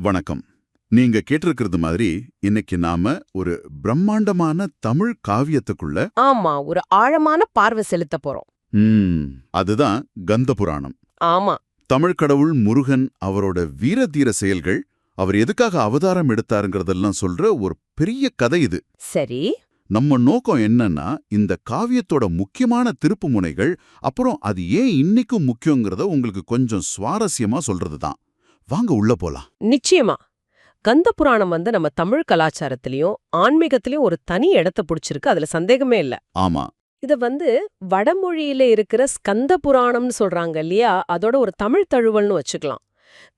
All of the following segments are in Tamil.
வணக்கம். நீங்க கேட்டிருக்கிறது மாதிரி இன்னைக்கு நாம ஒரு பிரம்மாண்டமான தமிழ் காவியத்துக்குள்ள ஆமா ஒரு ஆழமான பார்வை செலுத்த போறோம். அதுதான் கந்த புராணம். ஆமா. தமிழ் கடவுள் முருகன் அவரோட வீர தீர செயல்கள் அவர் எதுக்காக அவதாரம் எடுத்தாருங்கிறதெல்லாம் சொல்ற ஒரு பெரிய கதை இது. சரி. நம்ம நோக்கம் என்னன்னா இந்த காவியத்தோட முக்கியமான திருப்பு முனைகள் அப்புறம் அது ஏன் இன்னைக்கும் முக்கியங்கிறத உங்களுக்கு கொஞ்சம் சுவாரஸ்யமா சொல்றது தான் வாங்க உள்ள போலாம். நிச்சயமா. கந்த புராணம் வந்து நம்ம தமிழ் கலாச்சாரத்திலயும் ஆன்மீகத்திலயும் ஒரு தனி இடத்த பிடிச்சிருக்கு. அதுல சந்தேகமே இல்ல. ஆமா. இத வந்து வடமொழியில இருக்கிற ஸ்கந்த புராணம்னு சொல்றாங்க இல்லையா? அதோட ஒரு தமிழ் தழுவல்னு வச்சுக்கலாம்.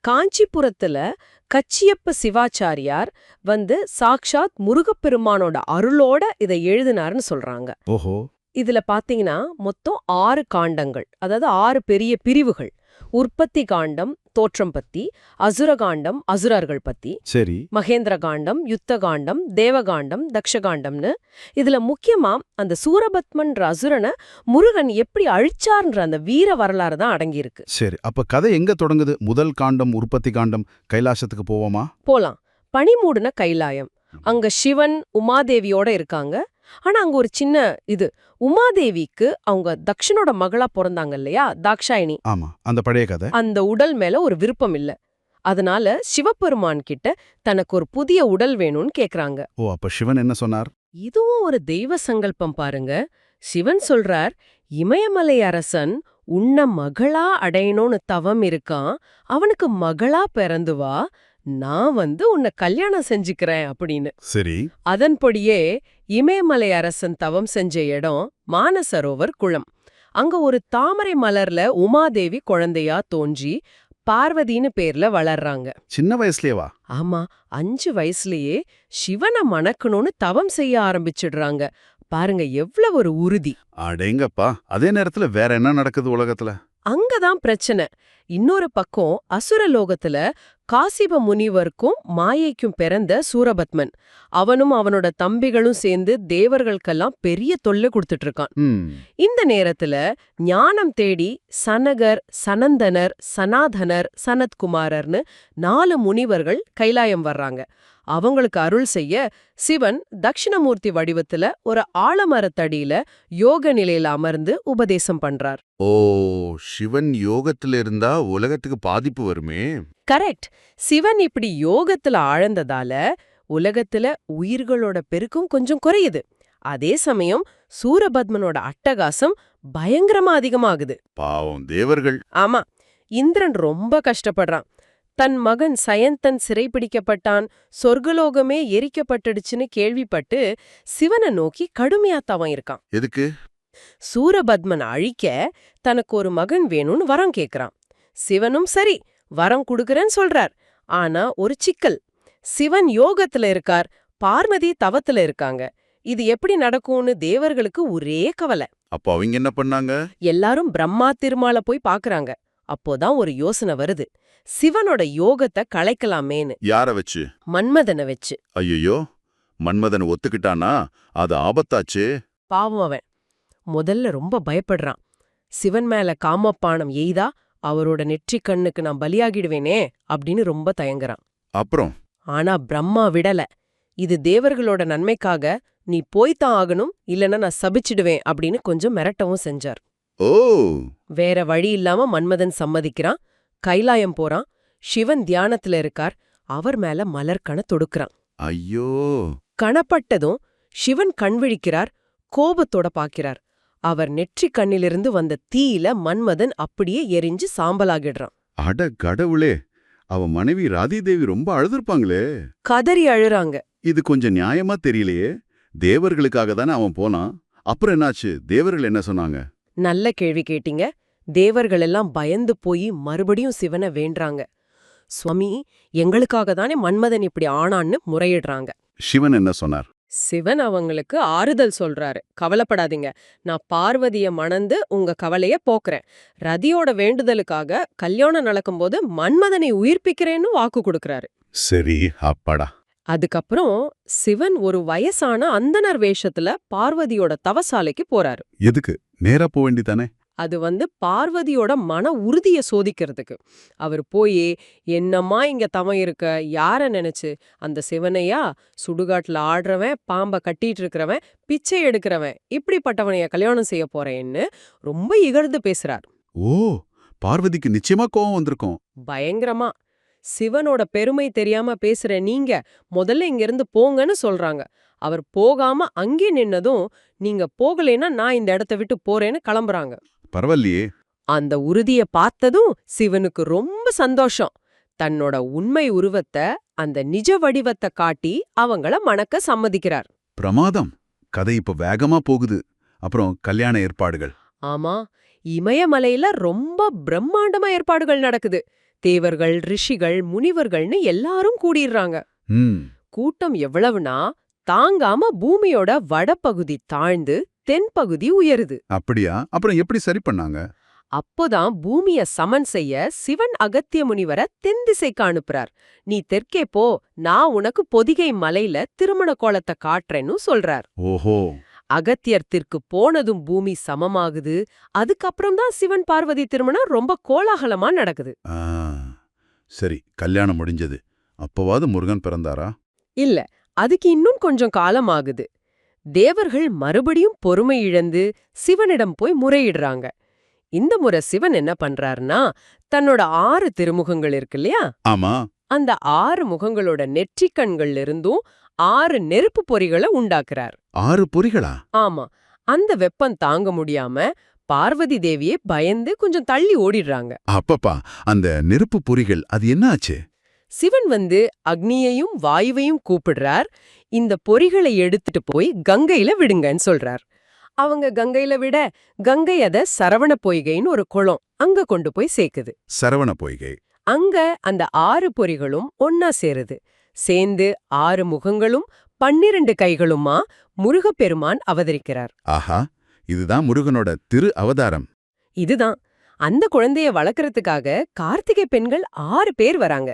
காஞ்சிபுரத்துல கச்சியப்ப சிவாச்சாரியார் வந்து சாக்ஷாத் முருகப்பெருமானோட அருளோட இதை எழுதினாருன்னு சொல்றாங்க. ஓஹோ. இதுல பாத்தீங்கன்னா மொத்தம் ஆறு காண்டங்கள் அதாவது ஆறு பெரிய பிரிவுகள். உற்பத்தி காண்டம் தோற்றம் பத்தி அசுரகாண்டம் அசுரர்கள் பத்தி சரி. மகேந்திர காண்டம் யுத்த காண்டம் தேவகாண்டம் தக்ஷகாண்டம்னு இதுல முக்கியமா அந்த சூரபத்மன்ற அசுரனை முருகன் எப்படி அழிச்சார்ன்ற அந்த வீர வரலாறு தான் அடங்கியிருக்கு. சரி அப்ப கதை எங்க தொடங்குது? முதல் காண்டம் உற்பத்தி காண்டம் கைலாசத்துக்கு போவோமா? போலாம். பனிமூடுன கைலாயம். அங்க சிவன் உமாதேவியோட இருக்காங்க. ஆனா அங்க ஒரு சின்ன இது. உமாதேவிக்கு அவங்க தக்ஷனோட மகளா பிறந்தாங்க இல்லையா? தாக்ஷாயினி ஆமா அந்த பழைய கதை. அந்த உடல் மேல ஒரு விருப்பம் இல்ல. அதனால சிவபெருமான் கிட்ட தனக்கு ஒரு புதிய உடல் வேணும்னு கேக்குறாங்க. ஓ அப்ப சிவன் என்ன சொன்னார்? இதுவும் ஒரு தெய்வ சங்கல்பம் பாருங்க. சிவன் சொல்றார் இமயமலை அரசன் உன்ன மகளா அடையணும்னு தவம் இருக்கான். அவனுக்கு மகளா பிறந்து வா. நான் வந்து உன்னை கல்யாணம் செஞ்சுக்கிறேன் அப்படின்னு. சரி. அதன்படியே இமயமலை அரசன் தவம் செஞ்ச இடம் மானசரோவர் குளம். அங்க ஒரு தாமரை மலர்ல உமாதேவி குழந்தையா தோன்றி பார்வதின்னு பேர்ல வளர்றாங்க. சின்ன வயசுலயேவா? ஆமா அஞ்சு வயசுலயே சிவனை மணக்கணும்னு தவம் செய்ய ஆரம்பிச்சிடுறாங்க. பாருங்க எவ்வளவு ஒரு உறுதி. அடேங்கப்பா அதே நேரத்துல வேற என்ன நடக்குது உலகத்துல? அங்கதான் பிரச்சனை. இன்னொரு பக்கம் அசுர லோகத்துல காசிப முனிவருக்கும் மாயைக்கும் பிறந்த சூரபத்மன். அவனும் அவனோட தம்பிகளும் சேர்ந்து தேவர்களுக்கெல்லாம் பெரிய தொல்லை கொடுத்துட்டு இருக்கான் இந்த நேரத்துல ஞானம் தேடி சனகர் சனந்தனர் சனாதனர் சனத்குமாரர்னு நாலு முனிவர்கள் கைலாயம் வர்றாங்க. அவங்களுக்கு அருள் செய்ய சிவன் தட்சிணமூர்த்தி வடிவத்துல ஒரு ஆலமரத்தடியில யோக நிலையில அமர்ந்து உபதேசம் பண்றார். ஓ சிவன் யோகத்துல இருந்தா உலகத்துக்கு பாதிப்பு வருமே? கரெக்ட். சிவன் இப்படி யோகத்துல ஆழ்ந்ததால உலகத்துல உயிர்களோட பெருக்கம் கொஞ்சம் குறையுது. அதே சமயம் சூரபத்மனோட அட்டகாசம் பயங்கரமா அதிகமாகுது. பாவம் தேவர்கள். ஆமா இந்திரன் ரொம்ப கஷ்டப்படுறான். தன் மகன் சயந்தன் சிறைப்பிடிக்கப்பட்டான் சொர்க்கலோகமே எரிக்கப்பட்டுடுச்சுன்னு கேள்விப்பட்டு சிவனை நோக்கி கடுமையா தவம் இருக்கான். எதுக்கு? சூரபத்மன் அழிக்க தனக்கு ஒரு மகன் வேணும்னு வரம் கேக்குறான். சிவனும் சரி வரம் குடுக்கறேன்னு சொல்றார். ஆனா ஒரு சிக்கல் சிவன் யோகத்துல இருக்கார் பார்வதி தவத்துல இருக்காங்க. இது எப்படி நடக்கும்னு தேவர்களுக்கு ஒரே கவலை. அப்ப அவங்க என்ன பண்ணாங்க? எல்லாரும் பிரம்மா திருமால போய் பாக்குறாங்க. அப்போதான் ஒரு யோசனை வருது. சிவனோட யோகத்தை களைக்கலாமேன்னு யார வச்சு? மன்மதனை வச்சு. ஐயோ மன்மதன் ஒத்துக்கிட்டானா? அது ஆபத்தாச்சே. பாவம் அவன். முதல்ல ரொம்ப பயப்படுறான். சிவன் மேல காமப்பானம் எய்தா அவரோட நெற்றிக் கண்ணுக்கு நான் பலியாகிடுவேனே அப்படின்னு ரொம்ப தயங்குறான். அப்புறம்? ஆனா பிரம்மா விடல. இது தேவர்களோட நன்மைக்காக நீ போய்த்தான் ஆகணும் இல்லனா நான் சபிச்சிடுவேன் அப்படின்னு கொஞ்சம் மிரட்டவும் செஞ்சார். ஓ! வேற வழி இல்லாம மன்மதன் சம்மதிக்கிறான். கைலாயம் போறான். சிவன் தியானத்துல இருக்கார். அவர் மேல மலர்கண தொடுக்கிறான். ஐயோ! கணப்பட்டதும் சிவன் கண்விழிக்கிறார் கோபத்தோட பாக்கிறார் அவர் நெற்றிக் கண்ணிலிருந்து வந்த தீயில மன்மதன் அப்படியே எரிஞ்சு சாம்பலாகிடுறான். அட கடவுளே! அவ மனைவி ராதிதேவி ரொம்ப அழுதுருப்பாங்களே. கதறி அழுறாங்க. இது கொஞ்சம் நியாயமா தெரியலையே. தேவர்களுக்காக தானே அவன் போனான். அப்புறம் என்னாச்சு? தேவர்கள் என்ன சொன்னாங்க? நல்ல கேள்வி கேட்டீங்க. தேவர்கள் எல்லாம் பயந்து போய் மறுபடியும் சிவனை வேண்டுறாங்க சுவாமி எங்களுக்காக தானே மன்மதன் இப்படி ஆனான்னு முறையிடுறாங்க. சிவன் என்ன சொன்னார்? சிவன் அவங்களுக்கு ஆறுதல் சொல்றாரு. கவலைப்படாதீங்க. நான் பார்வதிய மணந்து உங்க கவலைய போக்குறேன். ரதியோட வேண்டுதலுக்காக கல்யாணம் நடக்கும்போது மன்மதனை உயிர்ப்பிக்கிறேன்னு வாக்கு கொடுக்கறாரு. சரி அப்பாடா. அதுக்கப்புறம் சிவன் ஒரு வயசான அந்தனர் வேஷத்துல பார்வதியோட தவசாலைக்கு போறாரு. எதுக்கு? நேரா போக வேண்டிதானே அது வந்து பார்வதியோட மன உறுதிய சோதிக்கிறதுக்கு. அவர் போய் என்னம்மா இங்க தவம் இருக்க? யார நினைச்சு? அந்த சிவனையா? சுடுகாட்டுல ஆடுறவன் பாம்ப கட்டிட்டு இருக்கிறவன் பிச்சை எடுக்கிறவன் இப்படிப்பட்டவனைய கல்யாணம் செய்ய போறேன்னு ரொம்ப இகழ்ந்து பேசுறார். ஓ! பார்வதிக்கு நிச்சயமா கோவம் வந்திருக்கும். பயங்கரமா. சிவனோட பெருமை தெரியாம பேசுற நீங்க முதல்ல இங்க இருந்து போங்கன்னு சொல்றாங்க. அவர் போகாம அங்கே நின்னதும் நீங்க போகலைன்னா நான் இந்த இடத்த விட்டு போறேன்னு கிளம்புறாங்க. பரவாயில்லையே. அந்த உறுதிய பார்த்ததும் சிவனுக்கு ரொம்ப சந்தோஷம். தன்னோட உண்மை உருவத்தை அந்த நிஜ வடிவத்தை காட்டி அவங்கள மணக்க சம்மதிக்கிறார். பிரமாதம். கதை இப்ப வேகமா போகுது. அப்புறம் கல்யாண ஏற்பாடுகள். ஆமா. இமயமலையில ரொம்ப பிரம்மாண்டமா ஏற்பாடுகள் நடக்குது. தேவர்கள் ரிஷிகள் முனிவர்கள்னு எல்லாரும் கூடிடுறாங்க. கூட்டம் எவ்வளவுனா தாங்காம பூமியோட வடபகுதி தாழ்ந்து தென்பகுதி உயருது. அப்படியா? அப்புறம் எப்படி சரி பண்ணாங்க? அப்போதான் பூமிய சமன் செய்ய சிவன் அகத்திய முனிவரை தென் திசைக்கு அனுப்புறார். நீ தெற்கே போ நான் உனக்கு பொதிகை மலையில திருமண கோலத்தை காட்டுறேன்னு சொல்றார். ஓஹோ. அகத்தியர்த்திற்கு போனதும் பூமி சமமாகுது. அதுக்கப்புறம் தான் சிவன் பார்வதி திருமணம் ரொம்ப கோலாகலமா நடக்குது. சரி கல்யாணம் முடிஞ்சது. அப்பவாது முருகன் பிறந்தாரா? இல்ல அதுக்கு இன்னும் கொஞ்சம் காலம் ஆகுது. தேவர்கள் மறுபடியும் பொறுமை இழந்து சிவனிடம் போய் முறையிடுறாங்க. இந்த முறை சிவன் என்ன பண்றாருன்னா தன்னோட ஆறு திருமுகங்கள் இருக்கு இல்லையா? ஆமா. அந்த ஆறு முகங்களோட நெற்றிக் கண்கள்ல இருந்தும் ஆறு நெருப்பு பொறிகளை உண்டாக்குறார். ஆறு பொறிகளா? ஆமா. அந்த வெப்பம் தாங்க முடியாம பார்வதி தேவியே பயந்து கொஞ்சம் தள்ளி ஓடிடுறாங்க. அப்பப்பா அந்த நெருப்பு பொறிகள் அது என்ன ஆச்சு? சிவன் வந்து அக்னியையும் வாயுவையும் கூப்பிடுறார். இந்த பொறிகளை எடுத்துட்டு போய் கங்கையில விடுங்கன்னு சொல்றார். அவங்க கங்கையில விட கங்கை அத சரவண பொய்கைன்னு ஒரு குளம் அங்க கொண்டு போய் சேர்க்குது. சரவண பொய்கை. அங்க அந்த ஆறு பொறிகளும் ஒன்னா சேருது. சேர்ந்து ஆறு முகங்களும் பன்னிரண்டு கைகளுமா முருகப்பெருமான் அவதரிக்கிறார். ஆஹா இதுதான் முருகனோட திரு அவதாரம். இதுதான். அந்த குழந்தைய வளர்க்கறதுக்காக கார்த்திகை பெண்கள் ஆறு பேர் வராங்க.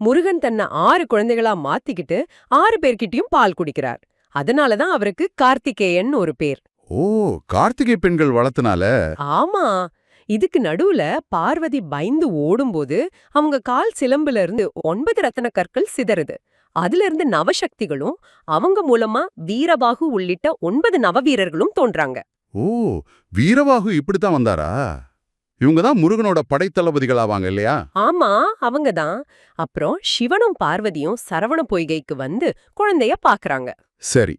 முருகன் தன்னை ஆறு குழந்தைகளா மாத்திக்கிட்டு ஆறு பேர்கிட்டயும் பால் குடிக்கிறார். அதனாலதான் அவருக்கு கார்த்திகேயன் ஒரு பேர். ஓ கார்த்திகை பெண்கள் வளர்த்தனால? ஆமா. இதுக்கு நடுவுல பார்வதி பயந்து ஓடும்போது அவங்க கால் சிலம்புல இருந்து ஒன்பது ரத்தன கற்கள் சிதறுது. அதுல இருந்து நவசக்திகளும் அவங்க மூலமா வீரபாகு உள்ளிட்ட ஒன்பது நவவீரர்களும் தோன்றாங்க. ஓ வீரவாகு இப்படித்தான் வந்தாரா? இவங்க தான் முருகனோட படைத்தளபதிகள் ஆவாங்க இல்லையா? ஆமா அவங்கதான். அப்புறம் சிவனும் பார்வதியும் சரவண பொய்கைக்கு வந்து குழந்தைய பாக்குறாங்க. சரி.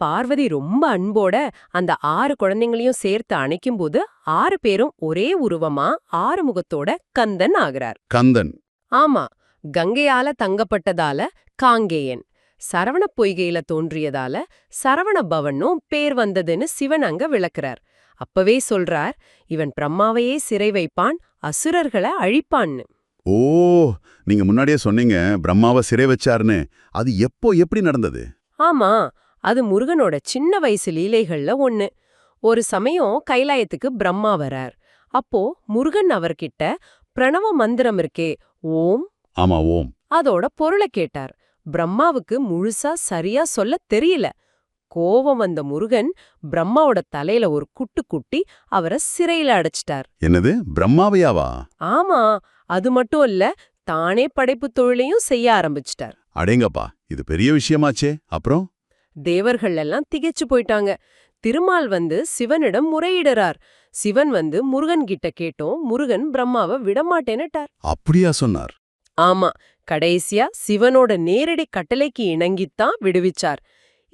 பார்வதி ரொம்ப அன்போட அந்த ஆறு குழந்தைங்களையும் சேர்த்து அணைக்கும்போது ஆறு பேரும் ஒரே உருவமா ஆறு முகத்தோட கந்தன் ஆகுறார். கந்தன். ஆமா கங்கையால தங்கப்பட்டதால காங்கேயன் சரவண பொய்கையில தோன்றியதால சரவண பவனும் பேர் வந்ததுன்னு சிவன் அங்க விளக்குறார். அப்பவே சொல்றார் இவன் பிரம்மாவையே சிறை வைப்பான் அசுரர்களை அழிப்பான்னு. ஓ நீங்க முன்னாடியே சொன்னீங்க பிரம்மாவை சிறை வச்சாருன்னு. அது எப்போ எப்படி நடந்தது? ஆமா அது முருகனோட சின்ன வயசு லீலைகள்ல ஒண்ணு. ஒரு சமயம் கைலாயத்துக்கு பிரம்மா வரார். அப்போ முருகன் அவர்கிட்ட பிரணவ மந்திரம் இருக்கே ஓம்? ஆமா ஓம். அதோட பொருளை கேட்டார். பிரம்மாவுக்கு முழுசா சரியா சொல்ல தெரியல. கோவம் வந்த முருகன் பிரம்மாவோட தலையில ஒரு குட்டு குட்டி அவரை சிறையில அடைச்சிட்டார். என்னது? பிரம்மாவையாவா? ஆமா அது மட்டும் இல்ல தானே படைப்பு தொழிலையும் செய்ய ஆரம்பிச்சிட்டார். அடேங்கப்பா இது பெரிய விஷயமாச்சே. அப்புறம்? தேவர்கள் எல்லாம் திகைச்சு போயிட்டாங்க. திருமால் வந்து சிவனிடம் முறையிடுறார். சிவன் வந்து முருகன் கிட்ட கேட்டோம் முருகன் பிரம்மாவை விடமாட்டேன்னுட்டார். அப்படியா சொன்னார்? ஆமா கடைசியா சிவனோட நேரடி கட்டளைக்கு இணங்கித்தான் விடுவிச்சார்.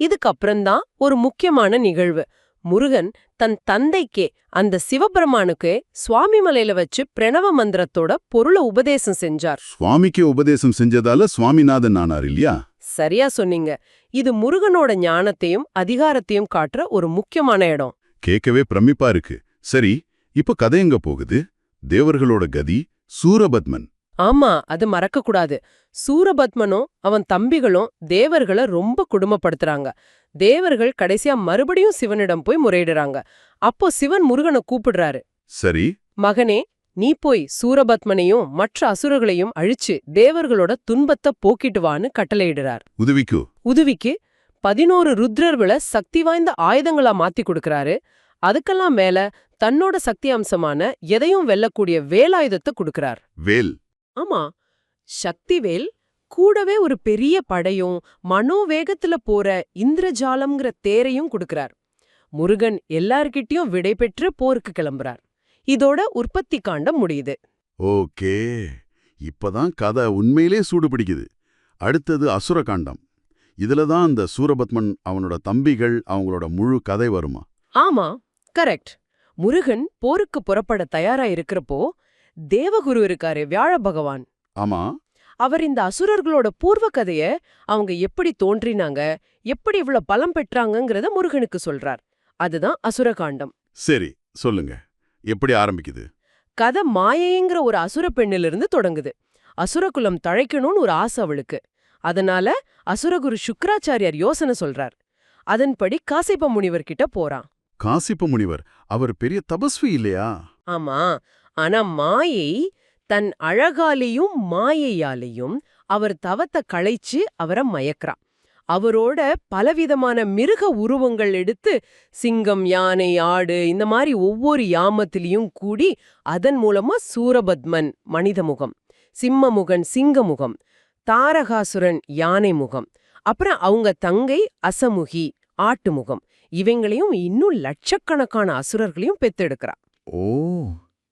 இதுக்கப்புறம்தான் ஒரு முக்கியமான நிகழ்வு. முருகன் தன் தந்தைக்கே அந்த சிவபெருமானுக்கே சுவாமி மலையில வச்சு பிரணவ மந்திரத்தோட பொருளை உபதேசம் செஞ்சார். சுவாமிக்கு உபதேசம் செஞ்சதால சுவாமிநாதன் ஆனார் இல்லையா? சரியா சொன்னீங்க. இது முருகனோட ஞானத்தையும் அதிகாரத்தையும் காட்டுற ஒரு முக்கியமான இடம். கேட்கவே பிரமிப்பா இருக்கு. சரி இப்ப கதை எங்க போகுது? தேவர்களோட கதி சூரபத்மன். ஆமா அது மறக்க கூடாது சூரபத்மனும் அவன் தம்பிகளும் தேவர்களை ரொம்ப குடும்பப்படுத்துறாங்க. தேவர்கள் கடைசியா மறுபடியும் சிவனிடம் போய் முறையிடுறாங்க. அப்போ சிவன் முருகனை கூப்பிடுறாரு. சரி. மகனே நீ போய் சூரபத்மனையும் மற்ற அசுரர்களையும் அழிச்சு தேவர்களோட துன்பத்தை போக்கிட்டு வான்னு கட்டளையிடுறார். உதவிக்கு? உதவிக்கு பதினோரு ருத்ரர்களை சக்தி வாய்ந்த ஆயுதங்களா மாத்தி கொடுக்கறாரு. அதுக்கெல்லாம் மேல தன்னோட சக்தி அம்சமான எதையும் வெல்லக்கூடிய வேலாயுதத்தை கொடுக்கறார். வேல். ஆமா. சக்திவேல் கூடவே ஒரு பெரிய படையும் மனோவேகத்துல போற இந்திரஜாலம்ங்கிற தேரையும் கொடுக்கறார். முருகன் எல்லார்கிட்டயும் விடை பெற்று போருக்கு கிளம்புறார். இதோட உற்பத்தி காண்டம் முடியுது. ஓகே. இப்பதான் கதை உண்மையிலே சூடு பிடிக்குது அடுத்தது அசுரகாண்டம் இதுல தான் அந்த சூரபத்மன் அவனோட தம்பிகள் அவங்களோட முழு கதை வருமா? ஆமா கரெக்ட். முருகன் போருக்கு புறப்பட தயாரா இருக்கிறப்போ தேவகுரு இருக்காரு வியாழ பகவான். ஆமா. அவர் இந்த அசுரர்களோட பூர்வ கதைய அவங்க எப்படி தோன்றினாங்க எப்படி இவ்வளவு பலம் பெற்றாங்கங்கறத முருகனுக்கு சொல்றார். அதுதான் அசுரகாண்டம் சரி சொல்லுங்க. எப்படி ஆரம்பிக்குது? கதை மாயைங்கிற ஒரு அசுர பெண்ணிலிருந்து தொடங்குது. அசுரகுலம் தழைக்கணும்னு ஒரு ஆசை அவளுக்கு. அதனால அசுரகுரு சுக்ராச்சாரியார் யோசனை சொல்றார். அதன்படி காசிப்ப முனிவர் கிட்ட போறான். காசிப்ப முனிவர் அவர் பெரிய தபஸ்வி இல்லையா? ஆமா. ஆனா மாயை தன் அழகாலேயும் மாயையாலேயும் அவர் தவத்தை களைச்சு அவரை மயக்கிறான். அவரோட பலவிதமான மிருக உருவங்கள் எடுத்து சிங்கம் யானை ஆடு இந்த மாதிரி ஒவ்வொரு யாமத்திலையும் கூடி அதன் மூலமா சூரபத்மன் மனித முகம் சிம்மமுகன் சிங்கமுகம் தாரகாசுரன் யானை முகம் அப்புறம் அவங்க தங்கை அசமுகி ஆட்டு முகம். இவங்களையும் இன்னும் லட்சக்கணக்கான அசுரர்களையும் பெத்தெடுக்கிறா ஓ!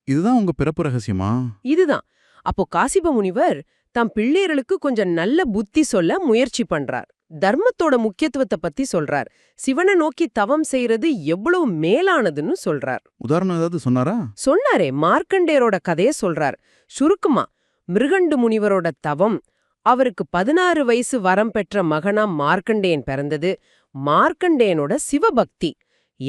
இதுதான் உங்க பிறப்பு ரகசியமா? இதுதான். அப்போ காசிப முனிவர் தம் பிள்ளைகளுக்கு கொஞ்சம் நல்ல புத்தி சொல்ல முயற்சி பண்றார். தர்மத்தோட முக்கியத்துவத்தை பத்தி சொல்றார். சிவனை நோக்கி தவம் செய்யறது எவ்வளவு மேலானதுன்னு சொல்றார். உதாரணம் ஏதாவது சொன்னாரா? சொன்னாரே மார்க்கண்டேயரோட கதைய சொல்றார். சுருக்குமா மிருகண்டு முனிவரோட தவம் அவருக்கு பதினாறு வயசு வரம் பெற்ற மகனா மார்க்கண்டேயன் பிறந்தது. மார்க்கண்டேயனோட சிவபக்தி.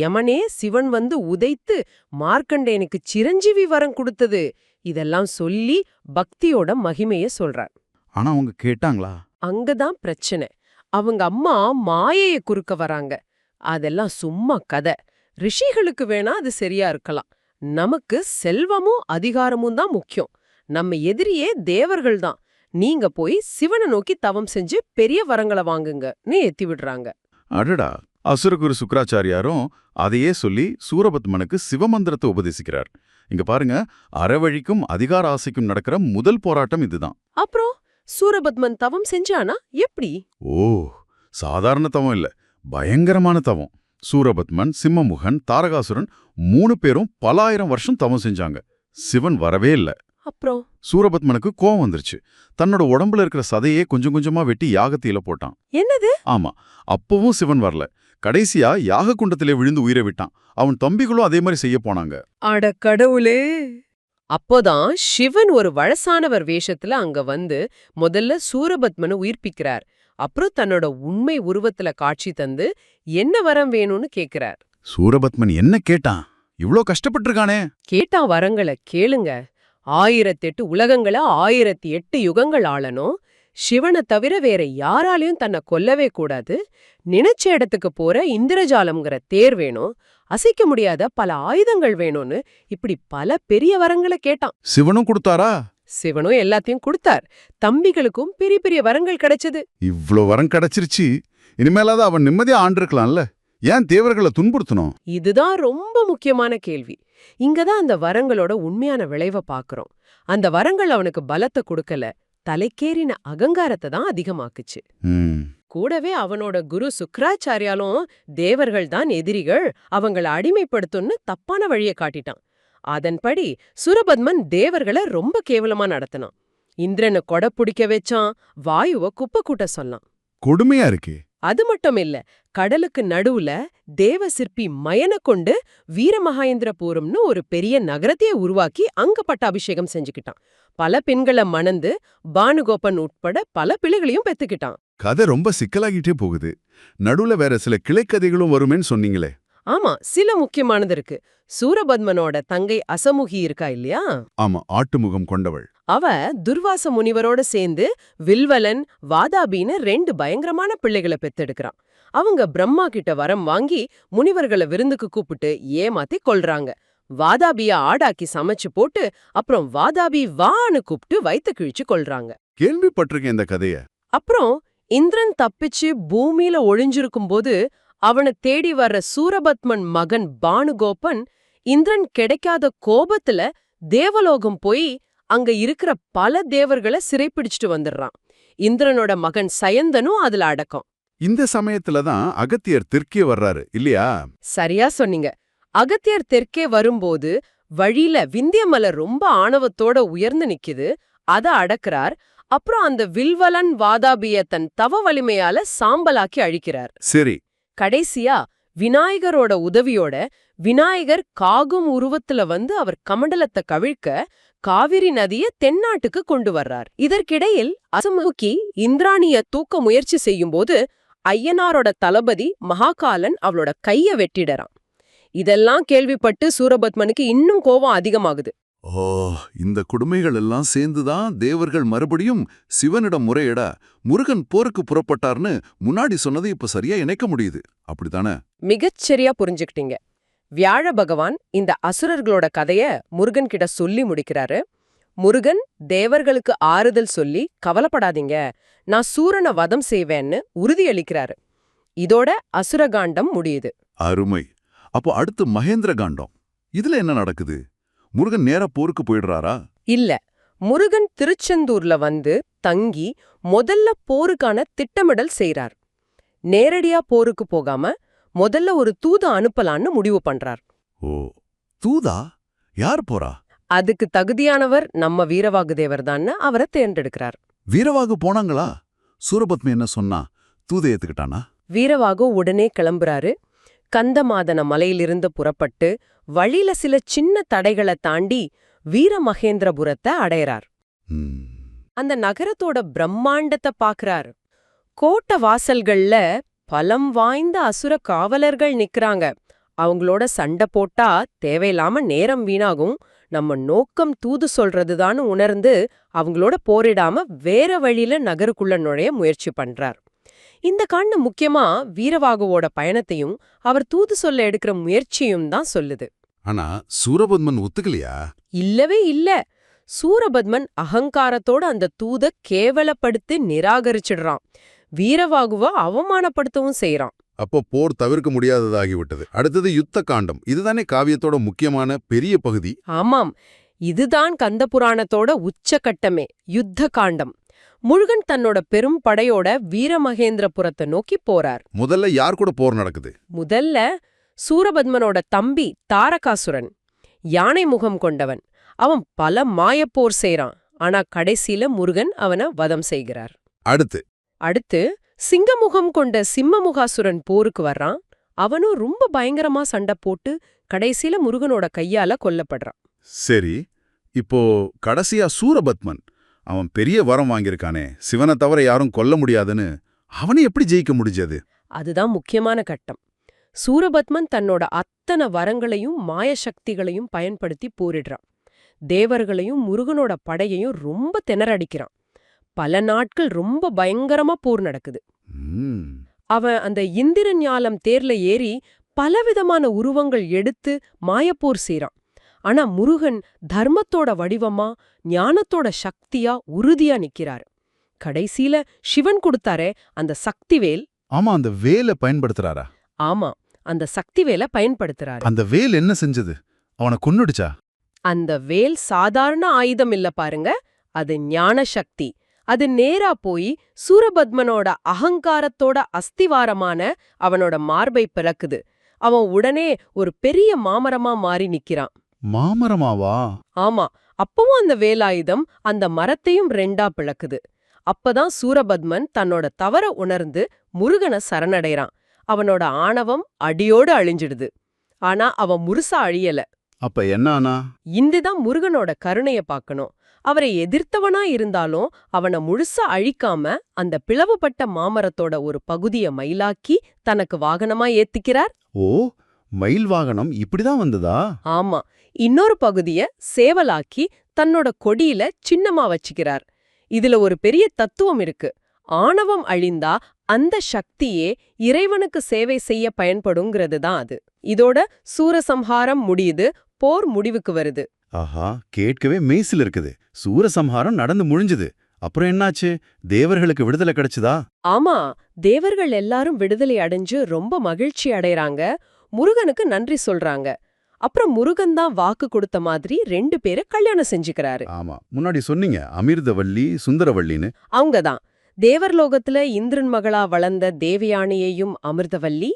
யமனே சிவன் வந்து உதைத்து மார்க்கண்டேயனுக்கு சிரஞ்சீவி வரம் கொடுத்தது. இதெல்லாம் சொல்லி பக்தியோட மகிமைய சொல்றார். ஆனா அவங்க கேட்டாங்களா? அங்கதான் பிரச்சனை. அவங்க அம்மா மாயைய குறுக்க வராங்க. அதெல்லாம் சும்மா கதை. ரிஷிகளுக்கு வேணா அது சரியா இருக்கலாம். நமக்கு செல்வமும் அதிகாரமும் தான் முக்கியம். நம்ம எதிரியே தேவர்கள் தான். நீங்க போய் சிவனை நோக்கி தவம் செஞ்சு பெரிய வரங்களை வாங்குங்கன்னு ஏத்தி விடுறாங்க. அடடா! அசுரகுரு சுக்கராச்சாரியாரும் அதையே சொல்லி சூரபத்மனுக்கு சிவமந்திரத்தை உபதேசிக்கிறார். இங்க பாருங்க அறவழிக்கும் அதிகார ஆசைக்கும் நடக்கிற முதல் போராட்டம் இதுதான். அப்புறம் சூரபத்மன் தவம் செஞ்சானா? எப்படி? ஓ சாதாரண தவம் இல்ல பயங்கரமான தவம். சூரபத்மன் சிம்மமுகன் தாரகாசுரன் மூணு பேரும் பல ஆயிரம் வருஷம் தவம் செஞ்சாங்க. சிவன் வரவே இல்ல. அப்புறம்? சூரபத்மனுக்கு கோவம் வந்துருச்சு. தன்னோட உடம்புல இருக்கிற சதையே கொஞ்சம் கொஞ்சமா வெட்டி யாகத்தில போட்டான். என்னது? ஆமா அப்பவும் சிவன் வரல. கடைசியா யாக குண்டத்திலே விழுந்து உயிரை விட்டான். அவன் தம்பிகளும் அதே மாதிரி செய்ய போனாங்க. அட கடவுளே! அப்போதான் சிவன் ஒரு வயசானவர் வேஷத்துல அங்க வந்து முதல்ல சூரபத்மனை உயிர்ப்பிக்கிறார். அப்புறம் தன்னோட உண்மை உருவத்துல காட்சி தந்து என்ன வரம் வேணும்னு கேக்குறார். சூரபத்மன் என்ன கேட்டான்? இவ்ளோ கஷ்டப்பட்டிருக்கானே! கேட்டா வரங்களை கேளுங்க. ஆயிரத்தெட்டு உலகங்கள ஆயிரத்தி எட்டு யுகங்கள் ஆளணும். சிவனை தவிர வேற யாராலையும் தன்னை கொல்லவே கூடாது. நினைச்ச இடத்துக்கு போற இந்திரஜாலம்ங்கிற தேர் வேணும். அசைக்க முடியாத பல ஆயுதங்கள் வேணும்னு இப்படி பல பெரிய வரங்களை கேட்டான். சிவனும் கொடுத்தாரா? சிவனும் எல்லாத்தையும் கொடுத்தார். தம்பிகளுக்கும் பெரிய பெரிய வரங்கள் கிடைச்சது. இவ்ளோ வரம் கிடைச்சிருச்சு. இனிமேலாவது அவன் நிம்மதியா ஆண்டிருக்கலாம்ல. ஏன் தேவர்களை துன்புறுத்தணும்? இதுதான் ரொம்ப முக்கியமான கேள்வி. இங்கதான் அந்த வரங்களோட உண்மையான விளைவை பாக்குறோம். அந்த வரங்கள் அவனுக்கு பலத்தை கொடுக்கல. தலைக்கேறின அகங்காரத்தை தான் அதிகமாக்குச்சு. கூடவே அவனோட குரு சுக்ராச்சாரியாலும் தேவர்கள் தான் எதிரிகள் அவங்கள அடிமைப்படுத்தும்னு தப்பான வழியை காட்டிட்டான். அதன்படி சுரபத்மன் தேவர்களை ரொம்ப கேவலமா நடத்தினான். இந்திரனை கொடை பிடிக்க வச்சான் வாயுவ குப்பை கூட்ட சொன்னான். கொடுமையா இருக்கே. அது மட்டும் இல்ல கடலுக்கு நடுவுல தேவ சிற்பி மயன கொண்டு வீரமகாயந்திரபுரம்னு ஒரு பெரிய நகரத்தையே உருவாக்கி அங்க பட்டாபிஷேகம் செஞ்சுக்கிட்டான். பல பெண்களை மணந்து பானுகோபன் உட்பட பல பிள்ளைகளையும் பெத்துக்கிட்டான். கதை ரொம்ப சிக்கலாகிட்டே போகுது. நடுவுல வேற சில கிளைக்கதைகளும் வருமேன்னு சொன்னீங்களே. ஆமா சில முக்கியமானது இருக்கு. சூரபத்மனோட தங்கை அசமுகி இருக்கா இல்லையா? ஆமா ஆட்டுமுகம் கொண்டவள். அவ துர்வாச முனிவரோட சேர்ந்து வில்வலன் வாதாபின்னு ரெண்டு பயங்கரமான பிள்ளைகளை பெத்தெடுக்கிறான். அவங்க பிரம்மா கிட்ட வரம் வாங்கி முனிவர்களை விருந்துக்கு கூப்பிட்டு ஏமாத்தி கொல்றாங்க. வாதாபிய ஆடாக்கி சமைச்சு போட்டு அப்புறம் வாதாபி வான்னு கூப்பிட்டு வயித்து கிழிச்சு கொல்றாங்க. கேள்விப்பட்டிருக்கேன் இந்த கதைய. அப்புறம் இந்திரன் தப்பிச்சு பூமியில ஒளிஞ்சிருக்கும் போது அவனை தேடி வர்ற சூரபத்மன் மகன் பானுகோபன் இந்திரன் கிடைக்காத கோபத்துல தேவலோகம் போய் அங்க இருக்கிற பல தேவர்களை சிறைப்பிடிச்சிட்டு வந்துடுறான் இந்திரனோட மகன் சயந்தனும் அதுல அடக்கம். இந்த சமயத்துல தான் அகத்தியர் தெற்கே வர்றாரு இல்லையா? சரியா சொன்னீங்க. அகத்தியர் தெற்கே வரும்போது வழியில விந்தியமலை ரொம்ப ஆணவத்தோட உயர்ந்து நிக்குது அத அடக்குறார் அப்புறம் அந்த வில்வலன் வாதாபிய தன் தவ வலிமையால சாம்பலாக்கி அழிக்கிறார். சரி கடைசியா விநாயகரோட உதவியோட விநாயகர் காகும் உருவத்துல வந்து அவர் கமண்டலத்தை கவிழ்க்க காவிரி நதிய தென்னாட்டுக்கு கொண்டு வர்றார். இதற்கிடையில் அசமுகி இந்திராணிய தூக்க முயற்சி செய்யும்போது ஐயனாரோட தளபதி மகாகாலன் அவளோட கைய வெட்டிடறான். இதெல்லாம் கேள்விப்பட்டு சூரபத்மனுக்கு இன்னும் கோபம் அதிகமாகுது. ஓ இந்த கொடுமைகள் எல்லாம் சேர்ந்துதான் தேவர்கள் மறுபடியும் சிவனிடம் முறையிட முருகன் போருக்கு புறப்பட்டார்னு முன்னாடி சொன்னதை இப்ப சரியா இணைக்க முடியுது. அப்படித்தானே? மிகச்சரியா புரிஞ்சுக்கிட்டீங்க. வியாழ பகவான் இந்த அசுரர்களோட கதைய முருகன் கிட்ட சொல்லி முடிக்கிறாரு. முருகன் தேவர்களுக்கு ஆறுதல் சொல்லி கவலைப்படாதீங்க. நான் சூரனை வதம் செய்வேன்னு உறுதியளிக்கிறாரு இதோட அசுரகாண்டம் முடியுது. அருமை. அப்போ அடுத்து மகேந்திர காண்டம் இதுல என்ன நடக்குது? முருகன் நேரா போருக்கு போயிடுறாரா? இல்ல. முருகன் திருச்செந்தூர்ல வந்து தங்கி முதல்ல போருக்கான திட்டமிடல் செய்றார். நேரடியா போருக்கு போகாம முதல்ல ஒரு தூத அனுப்பலான்னு முடிவு பண்றார். ஓ தூதா? யார் போறா? அதுக்கு தகுதியானவர் நம்ம வீரவாகு தேவர்தான்னு அவரை தேர்ந்தெடுக்கிறார். வீரவாகு போனாங்களா? சூரபத்மி என்ன சொன்னா? தூதை ஏத்துக்கிட்டானா? வீரவாகு உடனே கிளம்புறாரு. கந்தமாதன மலையிலிருந்து புறப்பட்டு வழியில சில சின்ன தடைகளை தாண்டி வீரமகேந்திரபுரத்தை அடையறார். அந்த நகரத்தோட பிரம்மாண்டத்தை பாக்குறார். கோட்ட வாசல்கள்ல பலம் வாய்ந்த அசுர காவலர்கள் நிக்கறாங்க. அவங்களோட சண்டை போட்டா தேவையில்லாம நேரம் வீணாகும். நம்ம நோக்கம் தூது சொல்றதுதான்னு உணர்ந்து அவங்களோட போரிடாம வேற வழியில நகருக்குள்ள நுழைய முயற்சி பண்றார். இந்த காண்ட முக்கியமா வீரவாகுவோட பயணத்தையும் அவர் தூது சொல்ல எடுக்கிற முயற்சியும் தான் சொல்லுது. ஆனா சூரபத்மன் ஒத்துக்கலையா? இல்லவே இல்ல. சூரபத்மன் அகங்காரத்தோட அந்த தூத கேவலப்படுத்தி நிராகரிச்சிடுறான். வீரவாகுவ அவமானப்படுத்தவும் செய்றான். அப்போ போர் தவிர்க்க முடியாததாகிவிட்டது. அடுத்தது யுத்த காண்டம் இதுதானே காவியத்தோட முக்கியமான பெரிய பகுதி? ஆமாம். இதுதான் கந்த புராணத்தோட உச்சகட்டமே யுத்த காண்டம் முருகன் தன்னோட பெரும் படையோட வீரமகேந்திரபுரத்தை நோக்கி போறார். முதல்ல யார் கூட போர் நடக்குது? முதல்ல சூரபத்மனோட தம்பி தாரகாசுரன் யானை முகம் கொண்டவன். அவன் பல மாயப்போர் செய்றான். ஆனா கடைசியில முருகன் அவன வதம் செய்கிறார். அடுத்து? அடுத்து சிங்கமுகம் கொண்ட சிம்மமுகாசுரன் போருக்கு வர்றான். அவனும் ரொம்ப பயங்கரமா சண்டை போட்டு கடைசியில முருகனோட கையால கொல்லப்படுறான். சரி இப்போ கடைசியா சூரபத்மன் அவன் பெரிய வரம் வாங்கியிருக்கானே. சிவனை தவிர யாரும் கொல்ல முடியாதுன்னு அவனை எப்படி ஜெயிக்க முடிஞ்சது? அதுதான் முக்கியமான கட்டம். சூரபத்மன் தன்னோட அத்தனை வரங்களையும் மாயசக்திகளையும் பயன்படுத்தி போரிடுறான். தேவர்களையும் முருகனோட படையையும் ரொம்ப திணறடிக்கிறான். பல நாட்கள் ரொம்ப பயங்கரமா போர் நடக்குது. அவன் அந்த இந்திர ஞாலம் தேர்ல ஏறி பலவிதமான உருவங்கள் எடுத்து மாயப்போர் செய்றான். ஆனா முருகன் தர்மத்தோட வடிவமா ஞானத்தோட சக்தியா உறுதியா நிக்கிறாரு. கடைசியில சிவன் கொடுத்தாரே அந்த சக்திவேல் ஆமா அந்த வேலை பயன்படுத்துறாரா? ஆமா அந்த சக்திவேலை பயன்படுத்துறாரு. அந்த வேல் என்ன செஞ்சது? அவனை கொன்னுடுச்சா? அந்த வேல் சாதாரண ஆயுதம் இல்ல பாருங்க அது ஞான சக்தி. அது நேரா போய் சூரபத்மனோட அகங்காரத்தோட அஸ்திவாரமான அவனோட மார்பை பிளக்குது. அவன் உடனே ஒரு பெரிய மாமரமா மாறி நிக்கிறான். மாமரமாவா? ஆமா அப்பவும் அந்த வேலாயுதம் அந்த மரத்தையும் ரெண்டா பிளக்குது. அப்பதான் சூரபத்மன் தன்னோட தவற உணர்ந்து முருகனை சரணடைறான். அவனோட ஆணவம் அடியோடு அழிஞ்சிடுது. ஆனா அவன் முழுசா அழியல. அப்ப என்ன ஆனா? இந்துதான் முருகனோட கருணைய பார்க்கணும். அவரை எதிர்த்தவனா இருந்தாலும் அவனை முழுசா அழிக்காம அந்த பிளவுபட்ட மாமரத்தோட ஒரு பகுதிய மயிலாக்கி தனக்கு வாகனமா ஏத்திக்கிறார். ஓ மயில் வாகனம் இப்படிதான் வந்ததா? ஆமா இன்னொரு பகுதிய சேவலாக்கி தன்னோட கொடியில சின்னமா வச்சுக்கிறார். இதுல ஒரு பெரிய தத்துவம் இருக்கு. ஆணவம் அழிந்தா அந்த சக்தியே இறைவனுக்கு சேவை செய்ய பயன்படுங்கிறது தான் அது. இதோட சூரசம்ஹாரம் முடியுது போர் முடிவுக்கு வருது. ஆஹா கேட்கவே மெய்சில் இருக்குது. சூரசம்ஹாரம் நடந்து முடிஞ்சுது. அப்புறம் என்னாச்சு? தேவர்களுக்கு விடுதலை கிடைச்சுதா? ஆமா தேவர்கள் எல்லாரும் விடுதலை அடைஞ்சு ரொம்ப மகிழ்ச்சி அடையறாங்க முருகனுக்கு நன்றி சொல்றாங்க. அப்புறம் முருகன் தான் வாக்கு கொடுத்த மாதிரி ரெண்டு பேரை கல்யாணம் செஞ்சுக்கிறாரு. ஆமா. முன்னாடி சொன்னீங்க அமிர்தவல்லி சுந்தரவல்லின்னு. அவங்கதான் தேவர்லோகத்துல இந்திரன் மகளா வளர்ந்த தேவயானையையும் அமிர்தவல்லி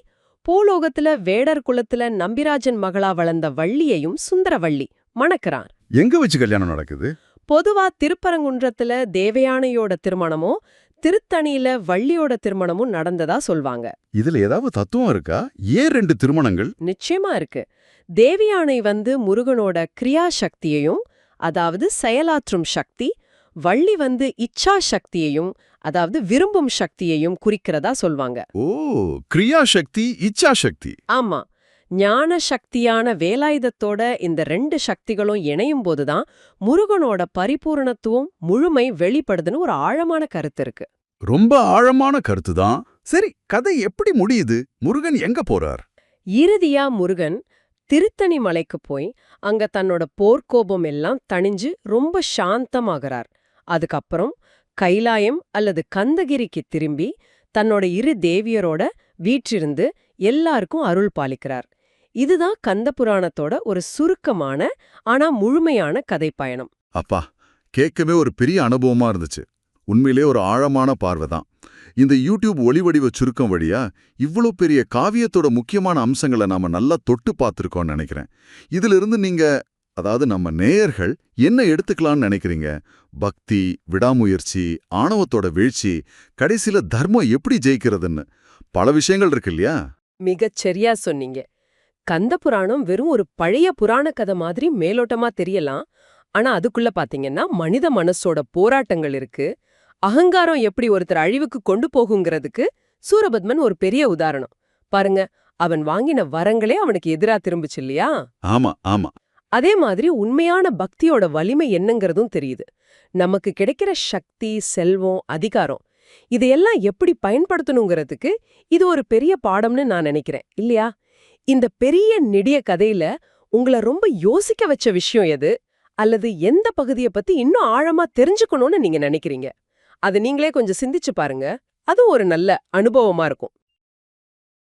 பூலோகத்துல வேடர் குலத்துல நம்பிராஜன் மகளா வளர்ந்த வள்ளியையும் சுந்தரவள்ளி மணக்கிறான் எங்க வச்சு கல்யாணம் நடக்குது? பொதுவா திருப்பரங்குன்றத்துல தேவயானையோட திருமணமும் திருத்தணியில வள்ளியோட திருமணமும் நடந்ததா சொல்வாங்க. இதுல ஏதாவது தத்துவம் இருக்கா? ஏன் ரெண்டு திருமணங்கள்? நிச்சயமா இருக்கு. தேவயானை வந்து முருகனோட கிரியா சக்தியையும் அதாவது செயலாற்றும் சக்தி வள்ளி வந்து இச்சா சக்தியையும் அதாவது விரும்பும் சக்தியையும் குறிக்கிறதா சொல்வாங்க. ஓ கிரியா சக்தி இச்சா சக்தி ஆமா. ஞான சக்தியான வேலாயுதத்தோட இந்த ரெண்டு சக்திகளும் இணையும் போதுதான் முருகனோட பரிபூரணத்துவம் முழுமை வெளிப்படுதுன்னு ஒரு ஆழமான கருத்து இருக்கு. ரொம்ப ஆழமான கருத்து தான் சரி கதை எப்படி முடியுது? முருகன் எங்க போறார்? இறுதியா முருகன் திருத்தணி மலைக்கு போய் அங்க தன்னோட போர்க்கோபம் எல்லாம் தணிஞ்சு ரொம்ப சாந்தமாகறார். அதுக்கப்புறம் கைலாயம் அல்லது கந்தகிரிக்கு திரும்பி தன்னோட இரு தேவியரோட வீற்றிருந்து எல்லாருக்கும் அருள் பாலிக்கிறார். இதுதான் கந்த புராணத்தோட ஒரு சுருக்கமான ஆனா முழுமையான கதை பயணம் அப்பா கேட்கவே ஒரு பெரிய அனுபவமா இருந்துச்சு. உண்மையிலே ஒரு ஆழமான பார்வை தான் இந்த யூடியூப் ஒளிவடிவ சுருக்கம் வழியா இவ்வளோ பெரிய காவியத்தோட முக்கியமான அம்சங்களை நாம நல்லா தொட்டு பார்த்துருக்கோம்னு நினைக்கிறேன். இதிலிருந்து நீங்க அதாவது நம்ம நேயர்கள் என்ன எடுத்துக்கலாம்னு நினைக்கிறீங்க? பக்தி விடாமுயற்சி ஆணவத்தோட வீழ்ச்சி கடைசியில தர்மம் எப்படி ஜெயிக்கிறதுன்னு. பல விஷயங்கள் இருக்கு இல்லையா? மிகச் சரியா சொன்னீங்க. கந்த புராணம் வெறும் ஒரு பழைய புராண கதை மாதிரி மேலோட்டமா தெரியலாம். ஆனா அதுக்குள்ள பாத்தீங்கன்னா மனித மனசோட போராட்டங்கள் இருக்கு. அகங்காரம் எப்படி ஒருத்தர் அழிவுக்கு கொண்டு போகுங்கிறதுக்கு சூரபத்மன் ஒரு பெரிய உதாரணம். பாருங்க அவன் வாங்கின வரங்களே அவனுக்கு எதிரா திரும்புச்சு இல்லையா? ஆமா ஆமா. அதே மாதிரி உண்மையான பக்தியோட வலிமை என்னங்கிறதும் தெரியுது. நமக்கு கிடைக்கிற சக்தி செல்வம் அதிகாரம் இதையெல்லாம் எப்படி பயன்படுத்தணுங்கிறதுக்கு இது ஒரு பெரிய பாடம்னு நான் நினைக்கிறேன். இல்லையா? இந்த பெரிய நெடிய கதையில உங்களை ரொம்ப யோசிக்க வச்ச விஷயம் எது? அல்லது எந்த பகுதியை பத்தி இன்னும் ஆழமா தெரிஞ்சுக்கணும்னு நீங்க நினைக்கிறீங்க? அது நீங்களே கொஞ்சம் சிந்திச்சு பாருங்க. அது ஒரு நல்ல அனுபவமா இருக்கும்.